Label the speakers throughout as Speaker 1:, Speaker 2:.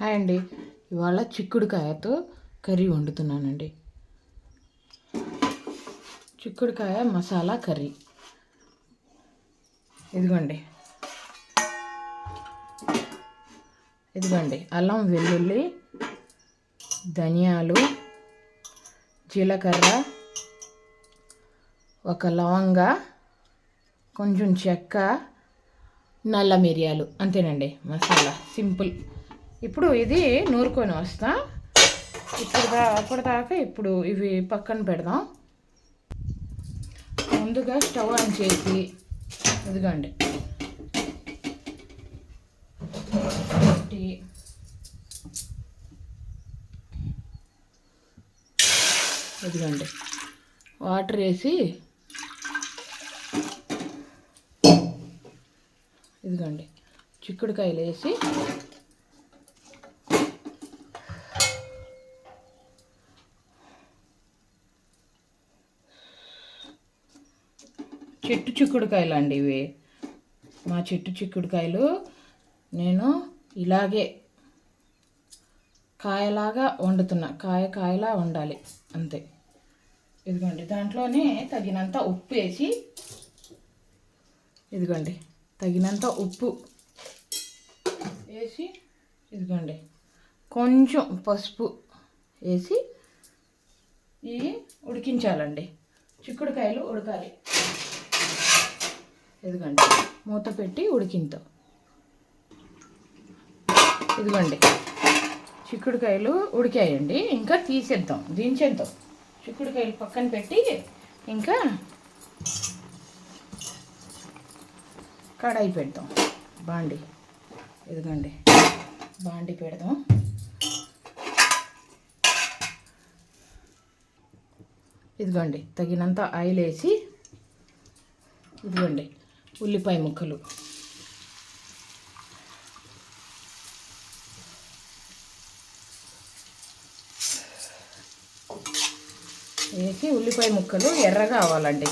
Speaker 1: Hi అండి. ఇవాళ చిక్కుడుకాయతో curry వండుతున్నానండి. చిక్కుడుకాయ మసాలా కర్రీ. ఇదిగోండి. ఇదిగోండి. అల్లం వెల్లుల్లి ధనియాలు జీలకర్ర ఒక లవంగ కొంచెం చెక్క నల్ల మిరియాలు. అంతేనండి. మసాలా. సింపుల్. ఇప్పుడు ఇది నూరుకొని వస్తా. ఇప్పుడు దా అప్పటిదాకా ఇప్పుడు ఇవి పక్కన పెడదాం. ముందుగా స్టవ్ ఆన్ చేసి ఇదిగోండి. పెట్టి వాటర్ వేసి ఇదిగండి. చిక్కుడుకాయలు వేసి చెట్టు చిక్కుడుకాయలు అండి ఇవి మా చెట్టు చిక్కుడుకాయలు నేను ఇలాగే కాయలాగా వండుతున్నా. కాయ కాయలా వండాలి. అంతే. ఇదిగోండి దాంట్లోనే తగినంత ఉప్పు వేసి ఇదిగోండి తగినంత ఉప్పు వేసి ఇదిగోండి కొంచెం పసుపు వేసి ఇవి ఉడికించాలండి. చిక్కుడుకాయలు ఉడకాలి. ఇదిగోండి. మూత పెట్టి ఉడికింతో ఇదిగోండి. చిక్కుడుకాయలు ఉడికాయండి. ఇంకా తీసేద్దాం. దించేద్దాం. చిక్కుడుకాయలు పక్కన పెట్టి ఇంకా కడాయి పెడదాం బాండి. ఇదిగోండి. బాండి పెడదాం. ఇదిగోండి. తగినంత ఆయిల్ వేసి ఇదిగోండి. ఉల్లిపాయ ముక్కలు. వేసి ఉల్లిపాయ ముక్కలు ఎర్రగా అవ్వాలండి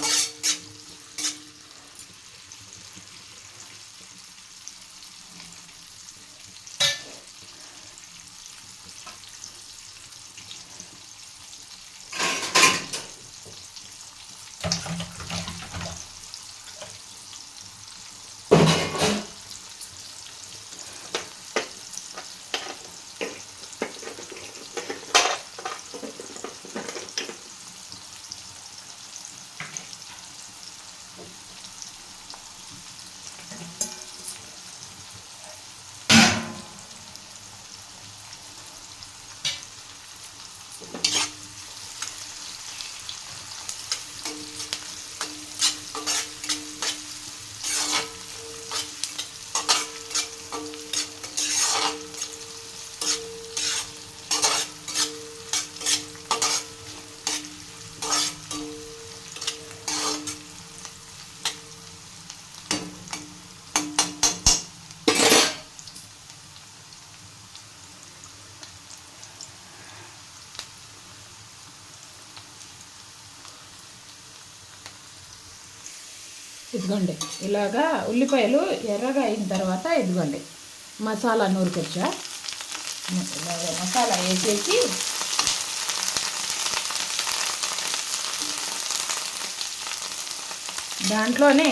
Speaker 1: ఇదిగోండి ఇలాగా ఉల్లిపాయలు ఎర్రగా అయిన తర్వాత ఇదిగోండి మసాలా నూరుకొచ్చా ఇలాగ మసాలా వేసేసి దాంట్లోనే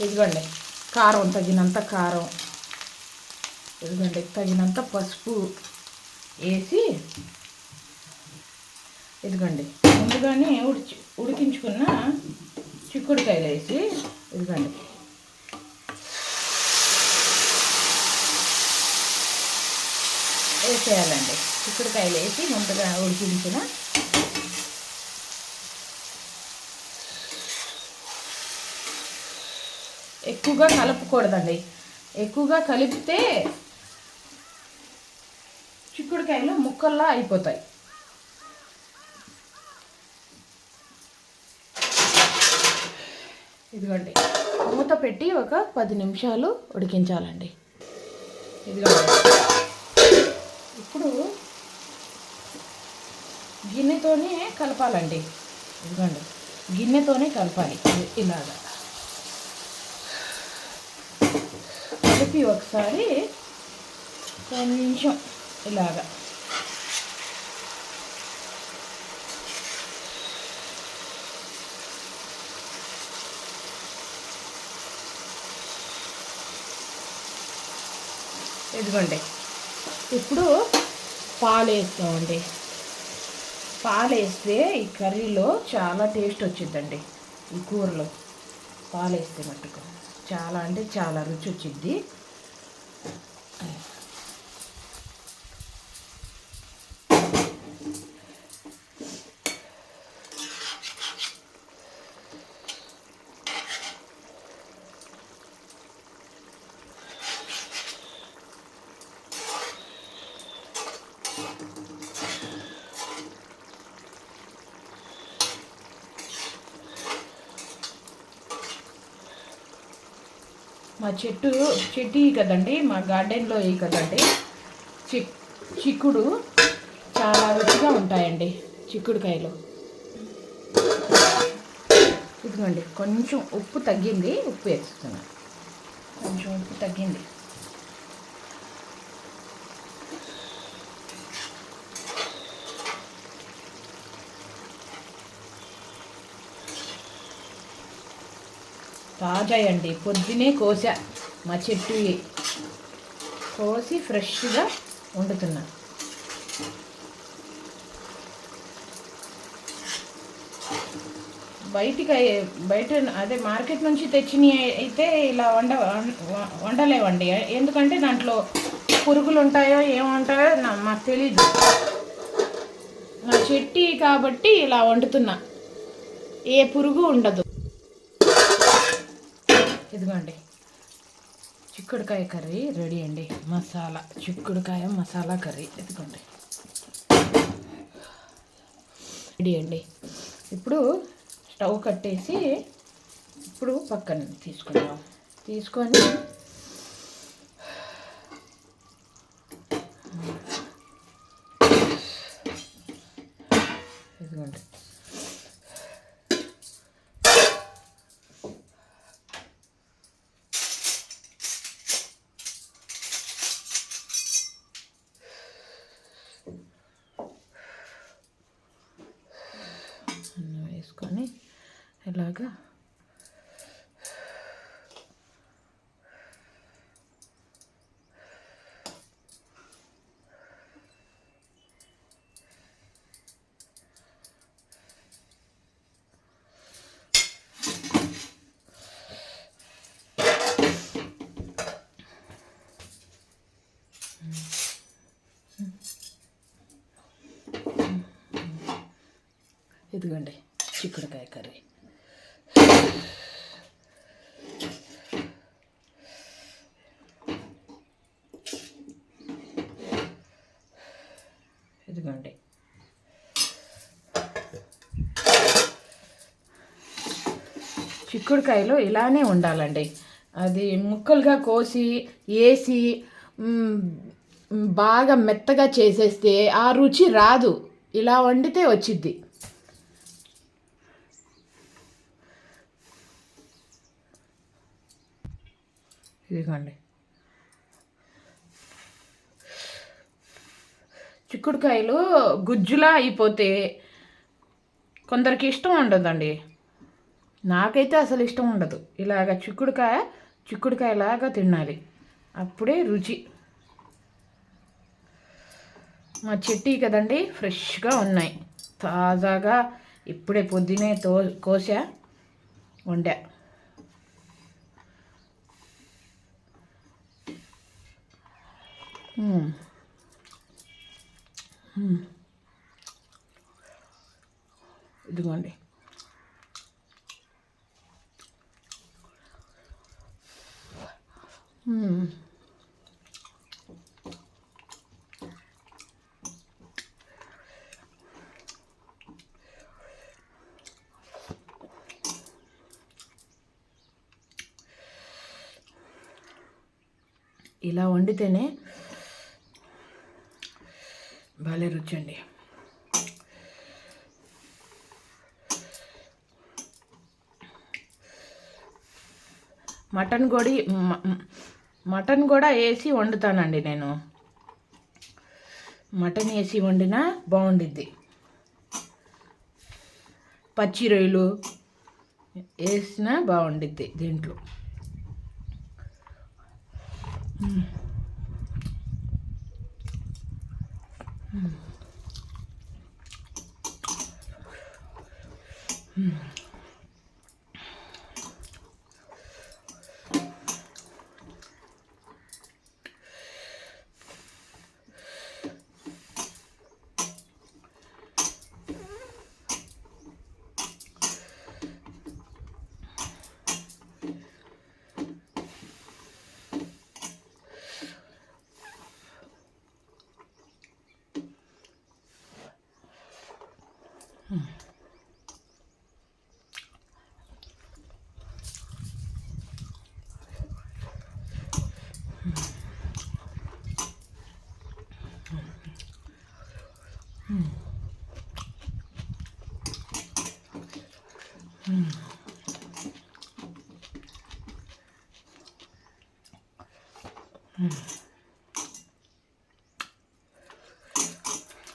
Speaker 1: ఇదిగోండి కారం తగినంత కారం ఇదిగోండి తగినంత పసుపు వేసి ఇదిగోండి ముందుగానే ఉడిచి ఉడికించుకున్న చిక్కుడుకాయలు వేసి ఇదిగండి. వేసేయాలండి. చిక్కుడుకాయలు వేసి ముందుగా ఉడికించిన ఎక్కువగా కలపకూడదండి. ఎక్కువగా కలిపితే చిక్కుడుకాయలు ముక్కల్లా అయిపోతాయి. ఇదిగోండి. మూత పెట్టి ఒక పది నిమిషాలు ఉడికించాలండి. ఇదిగోండి. ఇప్పుడు గిన్నెతోనే కలపాలండి. ఇదిగోండి. గిన్నెతోనే కలపాలి. ఇలాగా. కలిపి ఒకసారి కొంచెం ఇలాగా. ఇదిగోండి. ఇప్పుడు పాలు వేస్తామండి. పాలు వేస్తే ఈ కర్రీలో చాలా టేస్ట్ వచ్చిందండి. ఈ కూరలో పాలు వేస్తే మట్టుకు. చాలా అంటే చాలా రుచి వచ్చింది. మా చెట్టు చెట్టు ఈ కదండి మా గార్డెన్లో ఈ కదండి. చి చిక్కుడు చాలా రుచిగా ఉంటాయండి చిక్కుడుకాయలు. ఇదిగోండి కొంచెం ఉప్పు తగ్గింది ఉప్పు వేస్తున్నా కొంచెం ఉప్పు తగ్గింది. తాజా అండి పొద్దునే కోసా. మా చెట్టు కోసి ఫ్రెష్గా వండుతున్నా. బయటికి బయట అదే మార్కెట్ నుంచి తెచ్చినవి అయితే ఇలా వండ వండలేవండి. ఎందుకంటే దాంట్లో పురుగులు ఉంటాయో ఏముంటాయో మాకు తెలీదు. నా చెట్టి కాబట్టి ఇలా వండుతున్నా. ఏ పురుగు ఉండదు. ఇదిగోండి. చిక్కుడుకాయ కర్రీ రెడీ అండి. మసాలా చిక్కుడుకాయ మసాలా కర్రీ. ఇదిగోండి. రెడీ అండి. ఇప్పుడు స్టవ్ కట్టేసి ఇప్పుడు పక్కన తీసుకుందాం. తీసుకొని ఇదిగోండి. ఇలాగా ఇదిగోండి చిక్కుడుకాయ కర్రీ. ఇదిగోండి. చిక్కుడుకాయలు ఇలానే ఉండాలండి. అది ముక్కలుగా కోసి వేసి బాగా మెత్తగా చేసేస్తే ఆ రుచి రాదు. ఇలా వండితే వచ్చిద్ది. ఇదిగోండి. చిక్కుడుకాయలు గుజ్జులా అయిపోతే కొందరికి ఇష్టం ఉండదండి. నాకైతే అసలు ఇష్టం ఉండదు. ఇలాగ చిక్కుడుకాయ చిక్కుడుకాయలాగా తినాలి. అప్పుడే రుచి. మా చెట్టి కదండి ఫ్రెష్గా ఉన్నాయి. తాజాగా ఇప్పుడే పొద్దునే తో కోసా వండా. మ్మ్. Hmm. ఇదిగోండి. Hmm. ఇలా వండితేనే భలే రుచి అండి మటన్ కూడా మ- మటన్ కూడా వేసి వండుతానండి నేను. మటన్ వేసి వండినా బాగుండిద్ది. పచ్చి రొయ్యలు వేసినా బాగుండిద్ది దీంట్లో. 嗯。 음.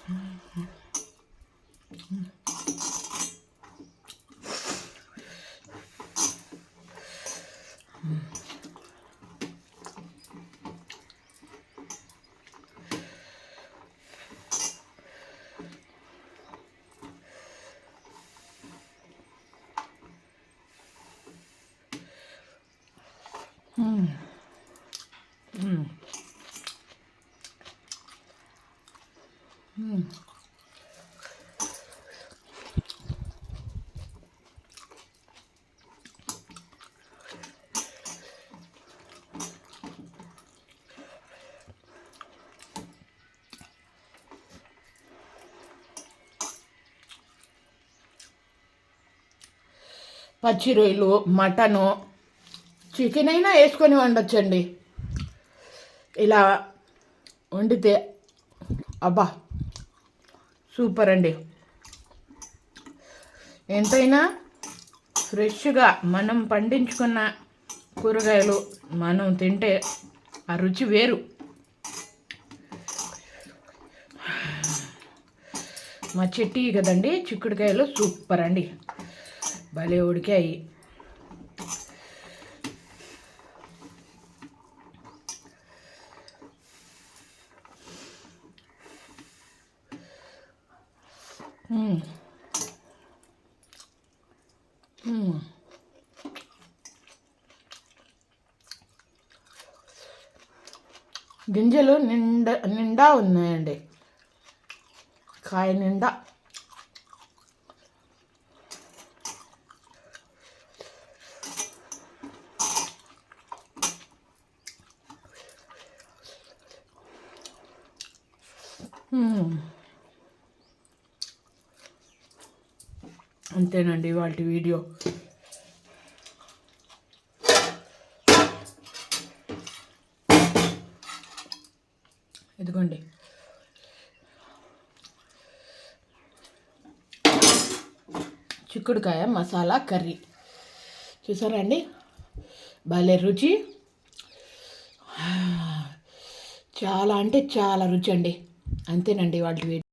Speaker 1: 음. 음. 음. 음. పచ్చి రొయ్యలు మటను చికెన్ అయినా వేసుకొని వండొచ్చండి. ఇలా వండితే అబ్బా సూపర్ అండి ఎంతైనా ఫ్రెష్గా మనం పండించుకున్న కూరగాయలు మనం తింటే ఆ రుచి వేరు. మా చెట్టి కదండి చిక్కుడుకాయలు సూపర్ అండి భలే ఉడికాయి. గింజలు నిండా నిండా ఉన్నాయండి. కాయ నిండా. అంతేనండి వాటి వీడియో. ఇదిగోండి. చిక్కుడుకాయ మసాలా కర్రీ. చూసారా అండి? భలే రుచి. చాలా అంటే చాలా రుచి అండి. అంతేనండి వాళ్ళ